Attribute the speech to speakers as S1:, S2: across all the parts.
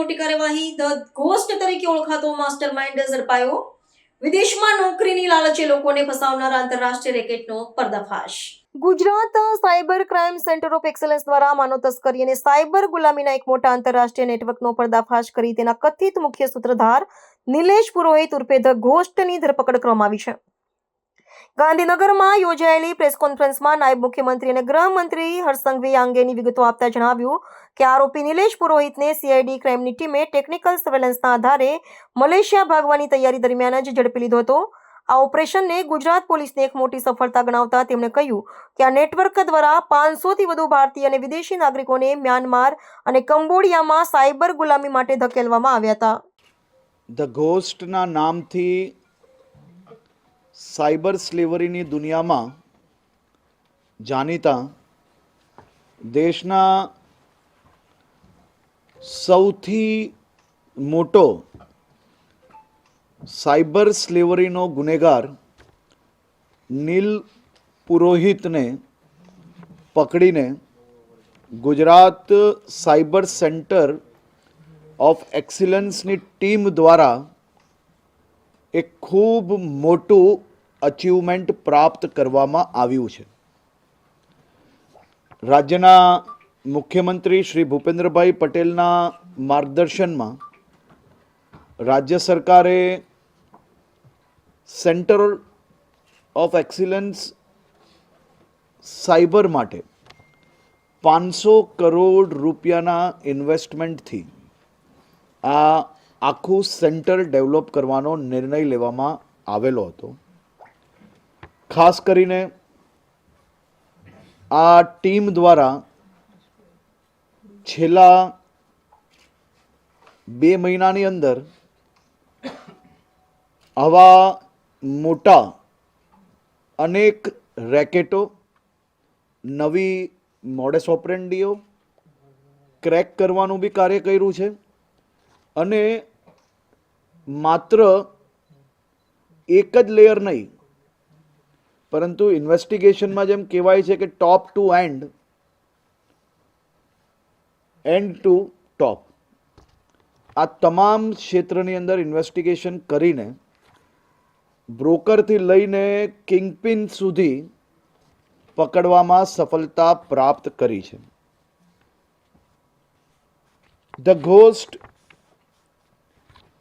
S1: મોટી કાર્યવાહી the ghost તરીકે ઓળખાતો માસ્ટર માઇન્ડ ઝડપાયો. વિદેશમાં નોકરીની લાલચે લોકોને ફસાવનાર આંતરરાષ્ટ્રીય રેકેટનો પર્દાફાશ. Gujarat cyber crime centre of excellence દ્વારા માનવ તસ્કરી અને સાયબર ગુલામીના એક મોટા આંતરરાષ્ટ્રીય નેટવર્કનો પર્દાફાશ કરી તેના કથિત મુખ્ય સૂત્રધાર નિલેશ પુરોહિત ઉર્ફે ધ ઘોસ્ટની ધરપકડ કરવામાં આવી છે. ગાંધીનગરમાં યોજાયેલી પ્રેસ કોન્ફરન્સમાં નાયબ મુખ્યમંત્રી અને ગૃહમંત્રી આ અંગેની વિગતો આપતા જણાવ્યું કે આરોપી નિલેશ પુરોહિતને સીઆઈડી ક્રાઇમની ટીમે ટેકનિકલ સર્વેલન્સના આધારે મલેશિયા ભાગવાની તૈયારી દરમિયાન જ ઝડપી લીધો હતો. આ ઓપરેશનને ગુજરાત પોલીસને એક મોટી સફળતા ગણાવતા તેમણે કહ્યું કે આ નેટવર્ક દ્વારા પાંચસોથી વધુ ભારતીય અને વિદેશી નાગરિકોને મ્યાનમાર અને કંબોડિયામાં સાયબર ગુલામી માટે ધકેલવામાં આવ્યા હતા.
S2: ધ ગોસ્ટના નામથી સાયબર સ્લેવરીની દુનિયામાં જાણીતા દેશના સૌથી મોટો સાયબર સ્લેવરીનો ગુનેગાર નીલ પુરોહિતને પકડીને ગુજરાત સાયબર સેન્ટર ઓફ એક્સિલન્સની ટીમ દ્વારા એક ખૂબ મોટું અચીવમેન્ટ પ્રાપ્ત કરવામાં આવ્યું છે. રાજ્યના મુખ્યમંત્રી શ્રી ભૂપેન્દ્રભાઈ પટેલના માર્ગદર્શનમાં રાજ્ય સરકારે સેન્ટર ઓફ એક્સિલન્સ સાયબર માટે પાંચસો કરોડ રૂપિયાના ઇન્વેસ્ટમેન્ટથી આ આખું સેન્ટર ડેવલપ કરવાનો નિર્ણય લેવામાં આવેલો હતો. ખાસ કરીને આ ટીમ દ્વારા છેલ્લા બે મહિનાની અંદર આવા મોટા અનેક રેકેટો, નવી મોડેસ ઓપરેન્ડીઓ, ક્રેક કરવાનું બી કાર્ય કર્યું છે અને માત્ર એક જ લેયર નહીં, પરંતુ ઇન્વેસ્ટિગેશનમાં જેમ કહેવાય છે કે top to end end to top આ તમામ ક્ષેત્રની અંદર ઇન્વેસ્ટિગેશન કરીને બ્રોકરથી લઈને કિંગપિન સુધી પકડવામાં સફળતા પ્રાપ્ત કરી છે. ધ ઘોસ્ટ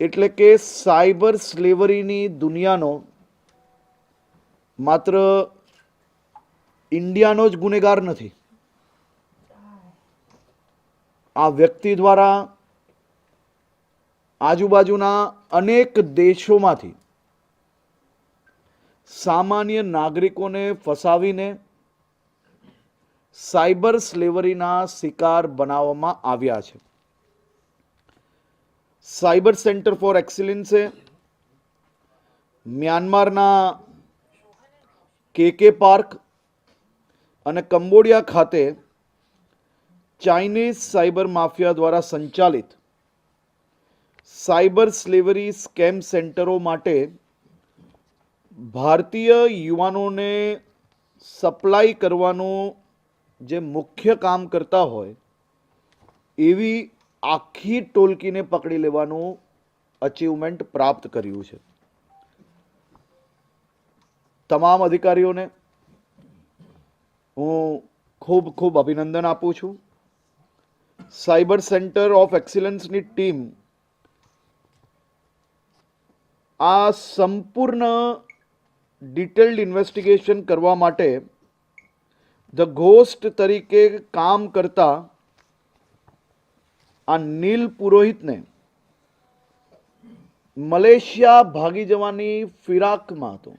S2: એટલે કે સાયબર સ્લેવરીની દુનિયાનો માત્ર ઇન્ડિયાનો જ ગુનેગાર નથી. આ વ્યક્તિ દ્વારા આજુબાજુના અનેક દેશોમાંથી સામાન્ય નાગરિકોને ફસાવીને સાયબર સ્લેવરીના શિકાર બનાવવામાં આવ્યા છે. સાયબર સેન્ટર ફોર એક્સિલન્સે મ્યાનમારના કેકે પાર્ક અને કંબોડિયા ખાતે ચાઇનીઝ સાયબર માફિયા દ્વારા સંચાલિત સાયબર સ્લેવરી સ્કેમ સેન્ટરો માટે ભારતીય યુવાનોને સપ્લાય કરવાનું જે મુખ્ય કામ કરતા હોય એવી આખી ટોલકીને પકડી લેવાનું અચીવમેન્ટ પ્રાપ્ત કર્યું છે. તમામ અધિકારીઓને હું ખૂબ ખૂબ અભિનંદન આપું છું. સાયબર સેન્ટર ઓફ એક્સિલન્સની ટીમ આ સંપૂર્ણ ડિટેલ્ડ ઇન્વેસ્ટિગેશન કરવા માટે ધ ઘોસ્ટ તરીકે કામ કરતા આ નીલ પુરોહિતને મલેશિયા ભાગી જવાની ફિરાકમાં હતો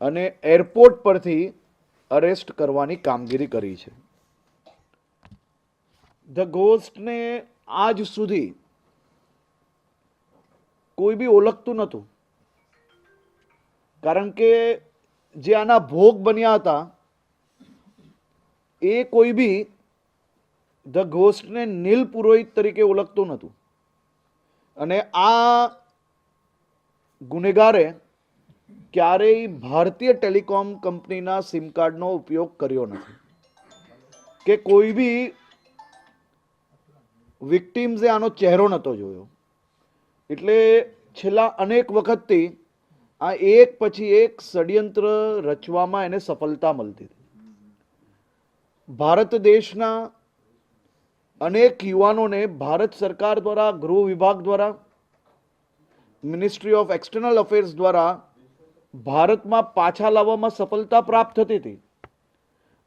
S2: અને એરપોર્ટ પરથી અરેસ્ટ કરવાની કામગીરી કરી છે. ધ ગોસ્ટને આજ સુધી કોઈ બી ઓળખતું નહોતું. કારણ કે જે આના ભોગ બન્યા હતા, એ કોઈ બી ધ ઘોસ્ટને નીલ પુરોહિત તરીકે ઓળખતું નહોતું. અને આ ગુનેગારે ક્યારેય ભારતીય ટેલિકોમ કંપનીના સિમ કાર્ડનો ઉપયોગ કર્યો નથી. કે કોઈ બી વિક્ટિમ્સે આનો ચહેરો નહોતો જોયો. એટલે છેલ્લા અનેક વખતથી આ એક પછી એક ષડયંત્ર રચવામાં એને સફળતા મળતી હતી. ભારત દેશના અનેક યુવાનોને ભારત સરકાર દ્વારા, ગૃહ વિભાગ દ્વારા મિનિસ્ટ્રી ઓફ એક્સટર્નલ અફેર્સ દ્વારા ભારતમાં પાછા લાવવામાં સફળતા પ્રાપ્ત થતી હતી.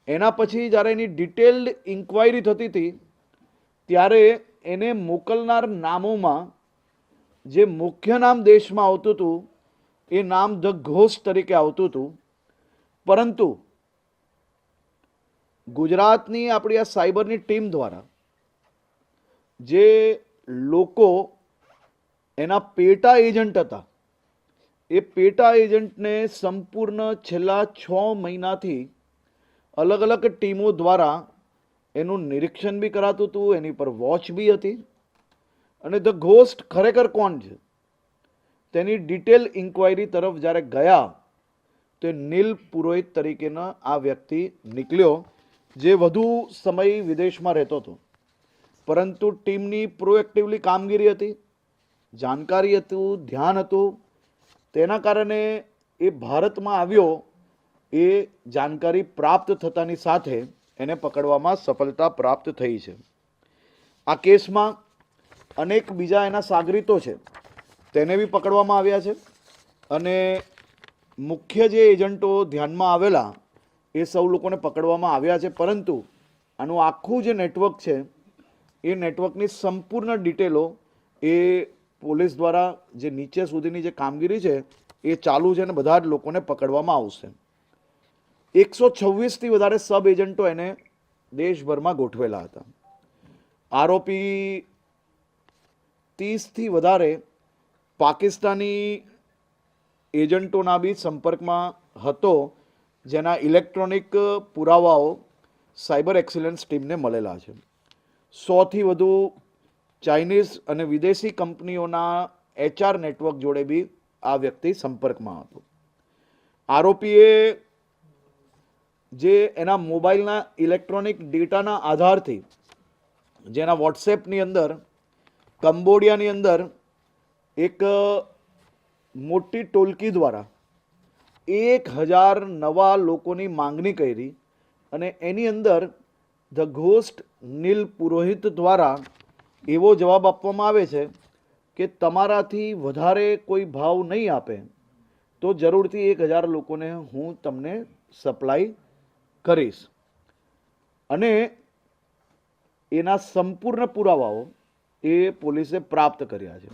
S2: એના પછી જ્યારે એની ડિટેલ્ડ ઇન્ક્વાયરી થતી હતી, ત્યારે એને મોકલનાર નામોમાં જે મુખ્ય નામ દેશમાં આવતું હતું, એ નામ ધ ઘોષ તરીકે આવતું હતું. પરંતુ ગુજરાતની આપણી આ સાયબરની ટીમ દ્વારા જે લોકો એના પેટા એજન્ટ હતા. એ પેટા એજન્ટને સંપૂર્ણ છેલ્લા છ મહિનાથી અલગ અલગ ટીમો દ્વારા એનું નિરીક્ષણ બી કરાતું હતું, એની પર વોચ બી હતી. અને ધ ઘોસ્ટ ખરેખર કોણ છે? તેની ડિટેલ ઇન્ક્વાયરી તરફ જ્યારે ગયા, તો નીલ પુરોહિત તરીકેના આ વ્યક્તિ નીકળ્યો, જે વધુ સમય વિદેશમાં રહેતો હતો. પરંતુ ટીમની પ્રોએક્ટિવલી કામગીરી હતી, જાણકારી હતું, ધ્યાન હતું. તેના કારણે એ ભારતમાં આવ્યો, એ જાણકારી પ્રાપ્ત થતાની સાથે એને પકડવામાં સફળતા પ્રાપ્ત થઈ છે. આ કેસમાં અનેક બીજા એના સાગરીતો છે, તેને બી પકડવામાં આવ્યા છે અને મુખ્ય જે એજન્ટો ધ્યાનમાં આવેલા, એ સૌ લોકોને પકડવામાં આવ્યા છે. પરંતુ આનું આખું જે નેટવર્ક છે એ નેટવર્કની સંપૂર્ણ ડિટેલો એ પોલીસ દ્વારા જે નીચે સુધીની જે કામગીરી છે, એ ચાલુ છે અને બધા જ લોકોને પકડવામાં આવશે. એકસો છવ્વીસથી વધારે સબ એજન્ટો એને દેશભરમાં ગોઠવેલા હતા. આરોપી ત્રીસથી વધારે પાકિસ્તાની એજન્ટોના બી સંપર્કમાં હતો, જેના ઇલેક્ટ્રોનિક પુરાવાઓ સાયબર એક્સિલન્સ ટીમને મળેલા છે. સોથી વધુ ચાઇનીઝ અને વિદેશી કંપનીઓના એચઆર નેટવર્ક જોડે બી આ વ્યક્તિ સંપર્કમાં હતો. આરોપીએ જે એના મોબાઈલના ઇલેક્ટ્રોનિક ડેટાના આધારથી, જેના વોટ્સએપની અંદર, કંબોડિયાની અંદર એક મોટી ટોલકી દ્વારા એક હજાર નવા લોકોની માંગણી કરી અને એની અંદર ધ ઘોસ્ટ નીલ પુરોહિત દ્વારા એવો જવાબ આપવામાં આવે છે કે તમારાથી વધારે કોઈ ભાવ નહીં આપે. તો જરૂરથી એક હજાર લોકોને હું તમને સપ્લાય કરીશ. અને એના સંપૂર્ણ પુરાવાઓ એ પોલીસે પ્રાપ્ત કર્યા છે.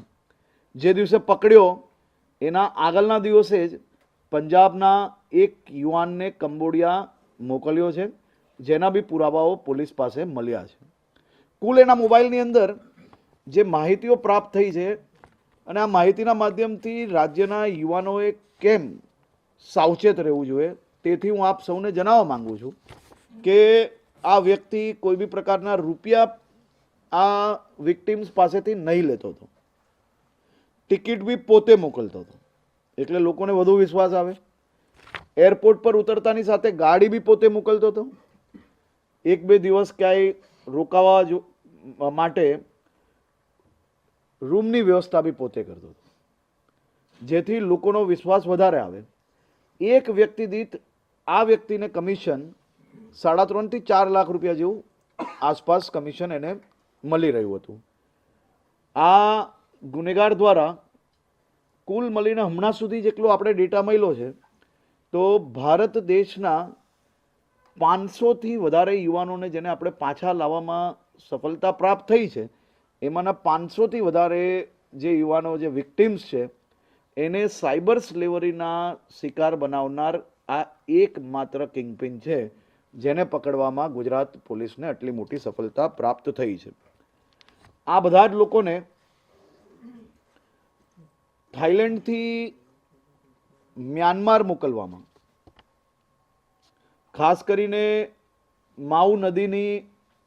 S2: જે દિવસે પકડ્યો, એના આગળના દિવસે જ પંજાબના એક યુવાનને કંબોડિયા મોકલ્યો છે. જેના બી પુરાવાઓ પોલીસ પાસે મળ્યા છે. કુલ એના મોબાઈલની અંદર જે માહિતીઓ પ્રાપ્ત થઈ છે અને આ માહિતીના માધ્યમથી રાજ્યના યુવાનોએ કેમ સાવચેત રહેવું જોઈએ તેથી હું આપ સૌને જણાવવા માગું છું કે આ વ્યક્તિ કોઈ બી પ્રકારના રૂપિયા આ વિક્ટિમ્સ પાસેથી નહીં લેતો હતો. ટિકિટ બી પોતે મોકલતો હતો. એટલે લોકોને વધુ વિશ્વાસ આવે. એરપોર્ટ પર ઉતરતાની સાથે ગાડી બી પોતે મોકલતો હતો. એક બે દિવસ ક્યાંય રોકાવા જો- માટે રૂમની વ્યવસ્થા બી પોતે કરતો હતો. જેથી લોકોનો વિશ્વાસ વધારે આવે. એક વ્યક્તિ દીઠ આ વ્યક્તિને કમિશન સાડા ત્રણથી ચાર લાખ રૂપિયા જેવું આસપાસ કમિશન એને મળી રહ્યું હતું. આ ગુનેગાર દ્વારા કુલ મળીને હમણાં સુધી જેટલો આપણે ડેટા મળ્યો છે, તો ભારત દેશના પાંચસોથી વધારે યુવાનોને જેને આપણે પાછા લાવવામાં સફળતા પ્રાપ્ત થઈ છે, એમાંના પાંચસોથી વધારે જે યુવાનો, જે વિક્ટિમ્સ છે, એને સાયબર સ્લેવરીના શિકાર બનાવનાર આ એકમાત્ર કિંગપિન છે, જેને પકડવામાં ગુજરાત પોલીસને આટલી મોટી સફળતા પ્રાપ્ત થઈ છે. આ બધા જ લોકોને થાઈલેન્ડથી મ્યાનમાર મોકલવામાં ખાસ કરીને માઉ નદીની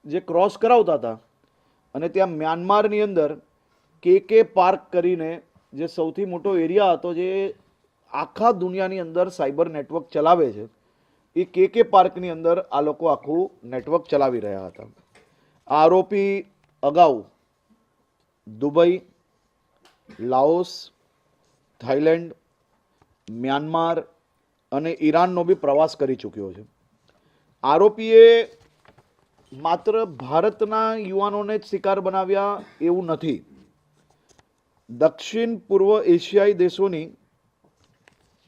S2: જે ક્રોસ કરાવતા હતા અને ત્યાં મ્યાનમારની અંદર કે કે પાર્ક કરીને જે સૌથી મોટો એરિયા હતો જે આખા દુનિયાની અંદર સાયબર નેટવર્ક ચલાવે છે, એ કે કે પાર્કની અંદર આ લોકો આખું નેટવર્ક ચલાવી રહ્યા હતા. આ આરોપી અગાઉ દુબઈ, લાઓસ થાઈલેન્ડ મ્યાનમાર અને ઈરાનનો બી પ્રવાસ કરી ચૂક્યો છે. આરોપીએ માત્ર ભારતના યુવાનોને જ શિકાર બનાવ્યા એવું નથી. દક્ષિણ પૂર્વ એશિયાઈ દેશોની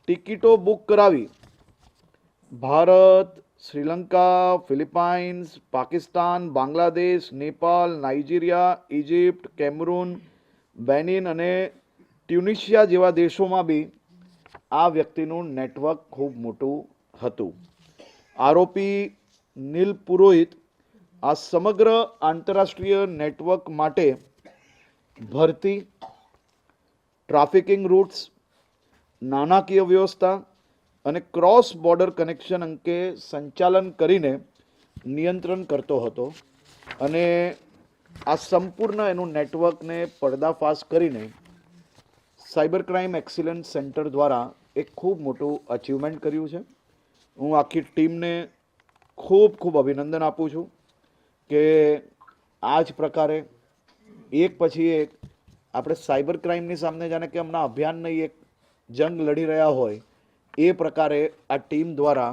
S2: ટિકિટો બુક કરાવી. Bharat, Sri Lanka, Philippines, Pakistan, Bangladesh Nepal Nigeria Egypt Cameroon, Benin અને ટ્યુનિશિયા જેવા દેશોમાં બી આ વ્યક્તિનું નેટવર્ક ખૂબ મોટું હતું. આરોપી નીલ પુરોહિત આ સમગ્ર આંતરરાષ્ટ્રીય નેટવર્ક માટે ભરતી, ટ્રાફિકિંગ રૂટ્સ, નાણાકીય વ્યવસ્થા અને ક્રોસ બોર્ડર કનેક્શન અંકે સંચાલન કરીને નિયંત્રણ કરતો હતો અને આ સંપૂર્ણ એનું નેટવર્કને પર્દાફાશ કરીને સાયબર ક્રાઇમ એક્સિલન્સ સેન્ટર દ્વારા એક ખૂબ મોટું અચીવમેન્ટ કર્યું છે. હું આખી ટીમને ખૂબ ખૂબ અભિનંદન આપું છું કે આ જ પ્રકારે એક પછી એક આપણે સાયબર ક્રાઇમની સામે જાણે કે હમણાં અભિયાનની એક જંગ લડી રહ્યા હોય, એ પ્રકારે આ ટીમ દ્વારા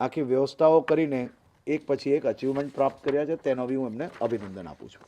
S2: આખી વ્યવસ્થાઓ કરીને એક પછી એક અચીવમેન્ટ પ્રાપ્ત કર્યા છે, તેનો બી હું એમને અભિનંદન આપું છું.